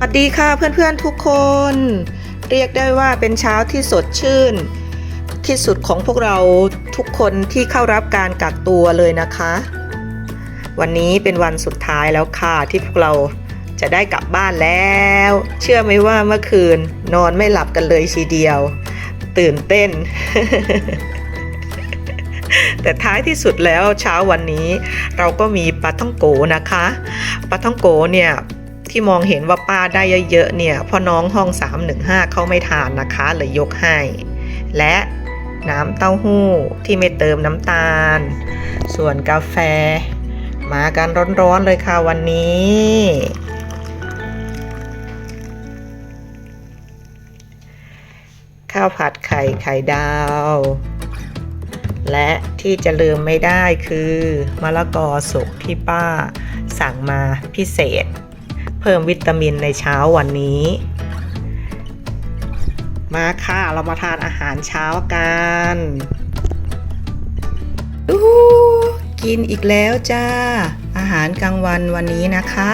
สวัสดีค่ะเพื่อนๆทุกคน เรียกได้ว่าเป็นเช้าที่สดชื่น ที่สุดของพวกเราทุกคนที่เข้ารับการกักตัวเลยนะคะ วันนี้เป็นวันสุดท้ายแล้วค่ะที่พวกเราจะได้กลับบ้านแล้ว เชื่อไหมว่าเมื่อคืนนอนไม่หลับกันเลยทีเดียว ตื่นเต้น แต่ท้ายที่สุดแล้วเช้าวันนี้ เราก็มีปลาท่องโกนะคะปลาท่องโกเนี่ย ที่มองเห็นว่าป้าได้เยอะๆเนี่ยพ่อน้องห้อง 315 เขาไม่ทานนะคะเลยยกให้ และน้ำเต้าหู้ที่ไม่เติมน้ำตาล ส่วนกาแฟ มากันร้อนๆเลยค่ะวันนี้ข้าวผัดไข่ไข่ดาว และที่จะลืมไม่ได้คือมะละกอสุกที่ป้าสั่งมาพิเศษ เพิ่มวิตามินในเช้าวันนี้ มาค่ะเรามาทานอาหารเช้ากันอู้กินอีกแล้วจ้า อาหารกลางวันวันนี้นะคะ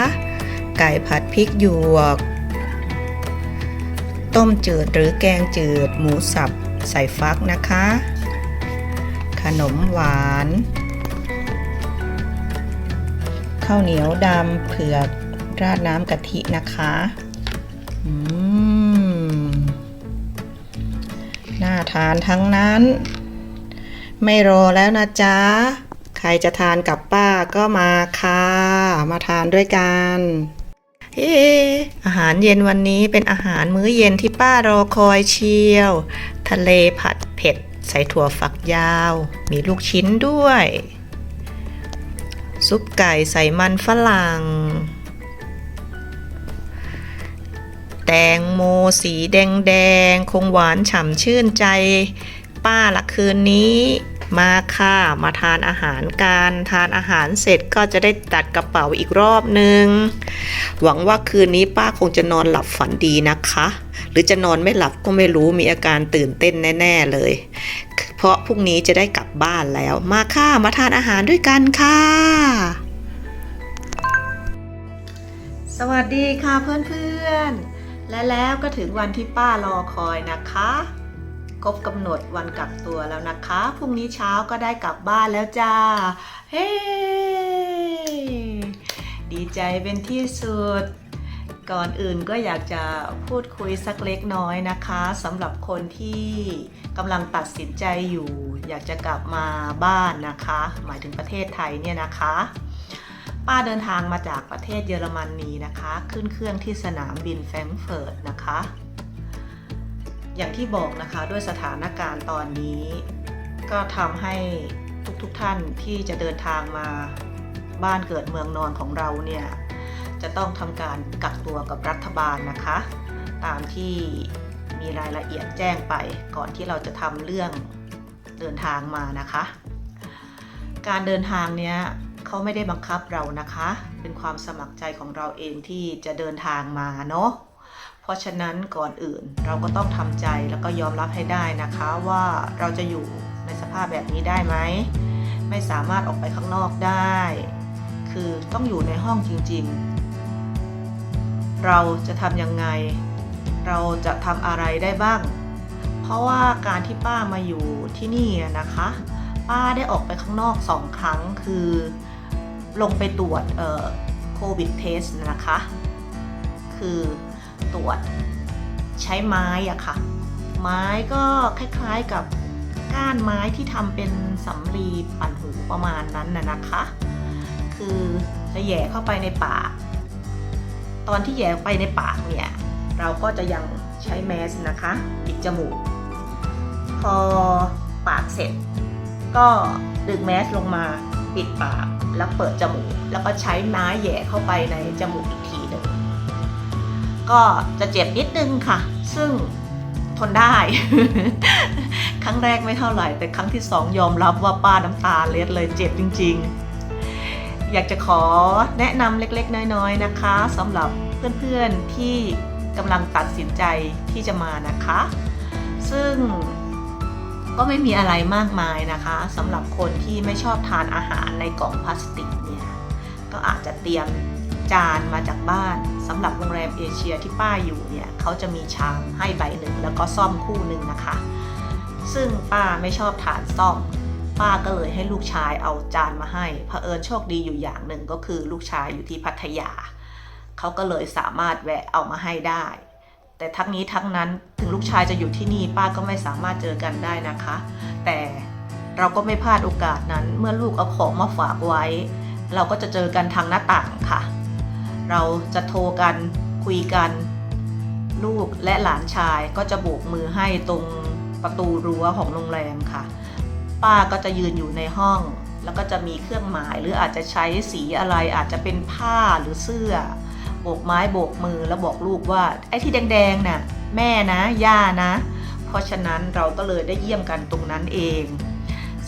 ไก่ผัดพริกหยวก ต้มจืดหรือแกงจืดหมูสับใส่ฟักนะคะ ขนมหวาน ข้าวเหนียวดำเผือก ราดน้ำกะทินะคะอืมน่าทานทั้งนั้น ไม่รอแล้วนะจ๊ะ ใครจะทานกับป้าก็มาค่ะ มาทานด้วยกันเอ๊ะอาหารเย็นวันนี้เป็นอาหารมื้อเย็นที่ป้ารอคอยเชียว ทะเลผัดเผ็ด ใส่ถั่วฝักยาว มีลูกชิ้นด้วย ซุปไก่ใส่มันฝรั่ง งโมสีแดงแดงคงหวานฉ่ำชื่นใจ ป้าละคืนนี้มาค่ะมาทานอาหารกันทานอาหารเสร็จก็จะได้ตัดกระเป๋าอีกรอบนึง หวังว่าคืนนี้ป้าคงจะนอนหลับฝันดีนะคะ หรือจะนอนไม่หลับก็ไม่รู้มีอาการตื่นเต้นแน่ ๆเลย เพราะพรุ่งนี้จะได้กลับบ้านแล้ว มาค่ะมาทานอาหารด้วยกันค่ะ สวัสดีค่ะเพื่อนๆ และแล้วก็ถึงวันที่ป้ารอคอยนะคะครบกำหนดวันกักตัวแล้วนะคะ พรุ่งนี้เช้าก็ได้กลับบ้านแล้วจ้า เฮ้ ดีใจเป็นที่สุด ก่อนอื่นก็อยากจะพูดคุยสักเล็กน้อยนะคะสำหรับคนที่กำลังตัดสินใจอยู่ อยากจะกลับมาบ้านนะคะ หมายถึงประเทศไทยเนี่ยนะคะ ป้าเดินทางมาจากประเทศเยอรมนนีนะคะ ขึ้นเครื่องที่สนามบินแฟรงก์เฟิร์ตนะคะ อย่างที่บอกนะคะด้วยสถานการณ์ตอนนี้ ก็ทำให้ทุกๆทท่านที่จะเดินทางมาบ้านเกิดเมืองนอนของเราเนี่ย จะต้องทำการกักตัวกับรัฐบาลนะคะ ตามที่มีรายละเอียดแจ้งไปก่อนที่เราจะทำเรื่องเดินทางมานะคะ การเดินทางเนี้ย เขาไม่ได้บังคับเรานะคะ เป็นความสมัครใจของเราเองที่จะเดินทางมาเนาะเพราะฉะนั้นก่อนอื่นเราก็ต้องทำใจแล้วก็ยอมรับให้ได้นะคะว่าเราจะอยู่ในสภาพแบบนี้ได้ไหม ไม่สามารถออกไปข้างนอกได้ คือต้องอยู่ในห้องจริงๆ เราจะทำยังไง เราจะทำอะไรได้บ้าง เพราะว่าการที่ป้ามาอยู่ที่นี่นะคะ ป้าได้ออกไปข้างนอกสองครั้งคือ ลงไปตรวจโควิดเทสนะคะ คือตรวจใช้ไม้อะค่ะ ไม้ก็คล้ายๆกับก้านไม้ที่ทำเป็นสำลีปั่นหูประมาณนั้นน่ะนะคะ คือจะแย่เข้าไปในปากตอนที่แย่ไปในปากเนี่ย เราก็จะยังใช้แมสนะคะปิดจมูก พอปากเสร็จ ก็ดึงแมสลงมาปิดปาก แล้วเปิดจมูก แล้วก็ใช้ไม้แย่เข้าไปในจมูกอีกทีหนึ่งก็จะเจ็บนิดนึงค่ะ ซึ่งทนได้ ครั้งแรกไม่เท่าไหร่ แต่ครั้งที่สองยอมรับว่าป้าน้ำตาเล็ดเลยเจ็บจริง ๆ อยากจะขอแนะนำเล็กๆ น้อยๆนะคะสำหรับเพื่อนๆที่กำลังตัดสินใจที่จะมานะคะ ซึ่ง ก็ไม่มีอะไรมากมายนะคะสำหรับคนที่ไม่ชอบทานอาหารในกล่องพลาสติกเนี่ยก็อาจจะเตรียมจานมาจากบ้านสำหรับโรงแรมเอเชียที่ป้าอยู่เนี่ยเขาจะมีชามให้ใบหนึ่งแล้วก็ซ่อมคู่หนึ่งนะคะ ซึ่งป้าไม่ชอบทานซ่อม ป้าก็เลยให้ลูกชายเอาจานมาให้เผอิญโชคดีอยู่อย่างหนึ่งก็คือลูกชายอยู่ที่พัทยา เขาก็เลยสามารถแวะเอามาให้ได้ แต่ทั้งนี้ทั้งนั้นถึงลูกชายจะอยู่ที่นี่ป้าก็ไม่สามารถเจอกันได้นะคะ แต่เราก็ไม่พลาดโอกาสนั้น เมื่อลูกเอาของมาฝากไว้ เราก็จะเจอกันทางหน้าต่างค่ะ เราจะโทรกันคุยกัน ลูกและหลานชายก็จะโบกมือให้ตรงประตูรั้วของโรงแรมค่ะ ป้าก็จะยืนอยู่ในห้อง แล้วก็จะมีเครื่องหมายหรืออาจจะใช้สีอะไรอาจจะเป็นผ้าหรือเสื้อ โบกไม้โบกมือแล้วบอกลูกว่า ไอ้ที่แดงๆน่ะแม่นะ ย่านะ เพราะฉะนั้นเราก็เลยได้เยี่ยมกันตรงนั้นเอง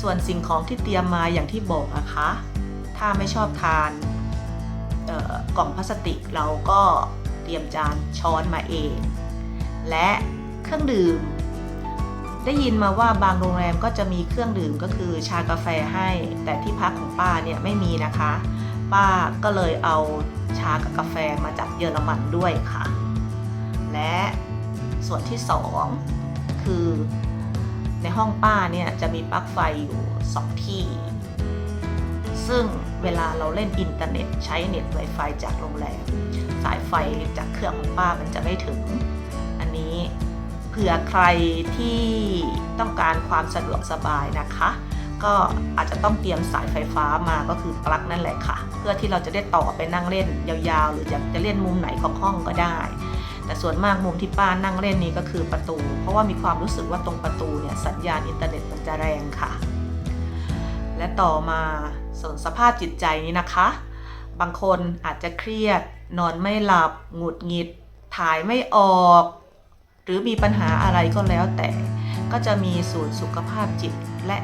ส่วนสิ่งของที่เตรียมมาอย่างที่บอกนะคะ ถ้าไม่ชอบทานกล่องพลาสติกเราก็เตรียมจานช้อนมาเอง และเครื่องดื่ม ได้ยินมาว่าบางโรงแรมก็จะมีเครื่องดื่มก็คือชากาแฟให้ แต่ที่พักของป้าเนี่ยไม่มีนะคะ ป้าก็เลยเอาชากับกาแฟมาจากเยอรมันด้วยค่ะ และส่วนที่สองคือในห้องป้าเนี่ยจะมีปลั๊กไฟอยู่สองที่ ซึ่งเวลาเราเล่นอินเทอร์เน็ตใช้เน็ต Wi-Fi จากโรงแรมสายไฟจากเครื่องของป้ามันจะไม่ถึง อันนี้เผื่อใครที่ต้องการความสะดวกสบายนะคะ ก็อาจจะต้องเตรียมสายไฟฟ้ามาก็คือปลั๊กนั่นแหละค่ะ เพื่อที่เราจะได้ต่อไปนั่งเล่นยาวๆ หรืออยากจะเล่นมุมไหนของห้องก็ได้ แต่ส่วนมากมุมที่ป้านั่งเล่นนี้ก็คือประตู เพราะว่ามีความรู้สึกว่าตรงประตูเนี่ยสัญญาณอินเทอร์เน็ตมันจะแรงค่ะ และต่อมาส่วนสภาพจิตใจนี้นะคะ บางคนอาจจะเครียด นอนไม่หลับ หงุดหงิด ถ่ายไม่ออก หรือมีปัญหาอะไรก็แล้วแต่ ก็จะมีศูนย์สุขภาพจิตและ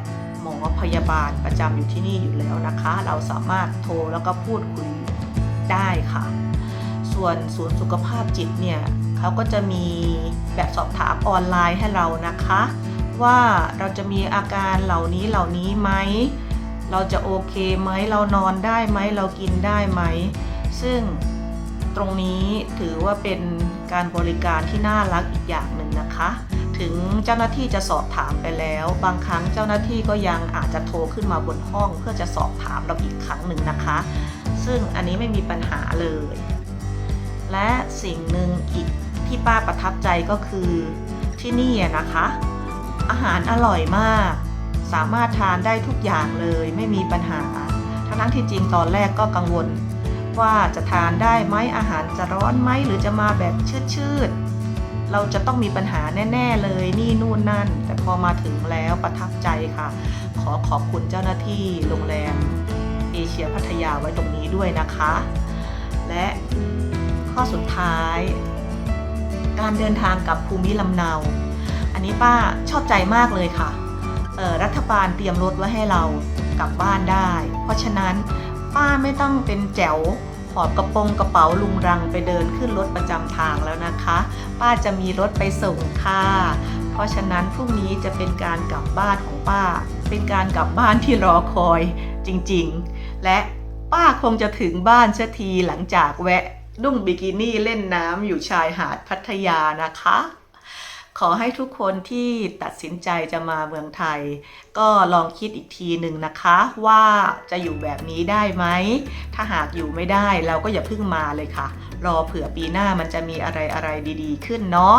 มอพยาบาลประจำอยู่ที่นี่อยู่แล้วนะคะ เราสามารถโทรแล้วก็พูดคุยได้ค่ะ ส่วนศูนย์สุขภาพจิตเนี่ยเขาก็จะมีแบบสอบถามออนไลน์ให้เรานะคะ ว่าเราจะมีอาการเหล่านี้เหล่านี้ไหมเราจะโอเคไหมเรานอนได้ไหมเรากินได้ไหม ซึ่งตรงนี้ถือว่าเป็นการบริการที่น่ารักอีกอย่างหนึ่งนะคะ ถึงเจ้าหน้าที่จะสอบถามไปแล้ว บางครั้งเจ้าหน้าที่ก็ยังอาจจะโทรขึ้นมาบนห้อง เพื่อจะสอบถามเราอีกครั้งหนึ่งนะคะ ซึ่งอันนี้ไม่มีปัญหาเลย และสิ่งหนึ่งอีกที่ป้าประทับใจก็คือที่นี่นะคะ อาหารอร่อยมาก สามารถทานได้ทุกอย่างเลยไม่มีปัญหา ทั้งนั้นที่จริงตอนแรกก็กังวล ว่าจะทานได้ไหมอาหารจะร้อนไหมหรือจะมาแบบชืดๆ เราจะต้องมีปัญหาแน่ ๆ เลยนี่นู่นนั่น แต่พอมาถึงแล้วประทับใจค่ะ ขอขอบคุณเจ้าหน้าที่โรงแรมเอเชียพัทยาไว้ตรงนี้ด้วยนะคะ และข้อสุดท้าย การเดินทางกับภูมิลำเนา อันนี้ป้าชอบใจมากเลยค่ะรัฐบาลเตรียมรถไว้ให้เรากลับบ้านได้ เพราะฉะนั้นป้าไม่ต้องเป็นแจ๋ว ถอดกระโปรงกระเป๋าลุงรังไปเดินขึ้นรถประจำทางแล้วนะคะ ป้าจะมีรถไปส่งค่ะ เพราะฉะนั้นพรุ่งนี้จะเป็นการกลับบ้านของป้า เป็นการกลับบ้านที่รอคอยจริงๆ และป้าคงจะถึงบ้านเสียทีหลังจากแวะนุ่งบิกินี่เล่นน้ำอยู่ชายหาดพัทยานะคะ ขอให้ทุกคนที่ตัดสินใจจะมาเมืองไทย ก็ลองคิดอีกทีหนึ่งนะคะว่าจะอยู่แบบนี้ได้ไหม ถ้าหากอยู่ไม่ได้เราก็อย่าเพิ่งมาเลยค่ะ รอเผื่อปีหน้ามันจะมีอะไรอะไรดีๆ ขึ้นเนาะ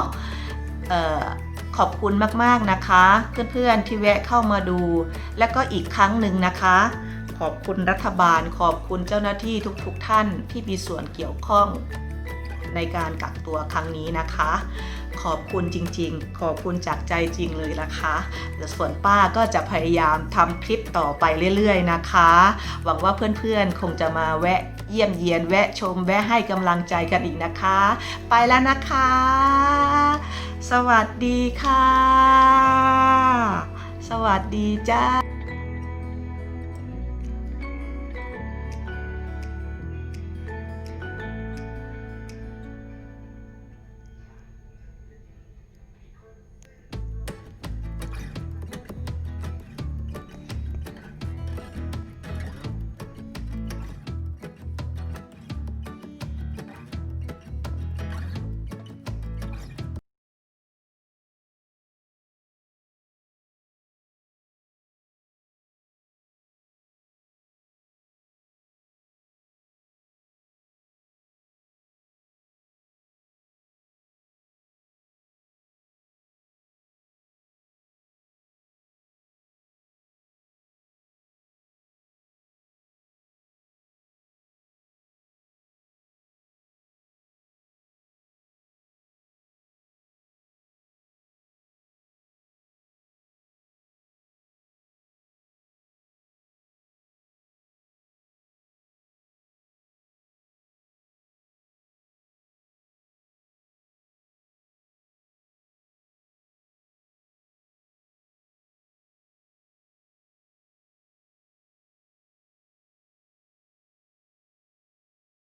ออขอบคุณมากๆนะคะ เพื่อนๆที่แวะเข้ามาดู และก็อีกครั้งหนึ่งนะคะ ขอบคุณรัฐบาล ขอบคุณเจ้าหน้าที่ทุกๆท่านที่มีส่วนเกี่ยวข้อง ในการกักตัวครั้งนี้นะคะ ขอบคุณจริงๆ ขอบคุณจากใจจริงเลยนะคะส่วนป้าก็จะพยายามทำคลิปต่อไปเรื่อยๆนะคะ หวังว่าเพื่อนๆคงจะมาแวะเยี่ยมเยียนแวะชมแวะให้กำลังใจกันอีกนะคะ ไปแล้วนะคะ สวัสดีค่ะ สวัสดีจ้า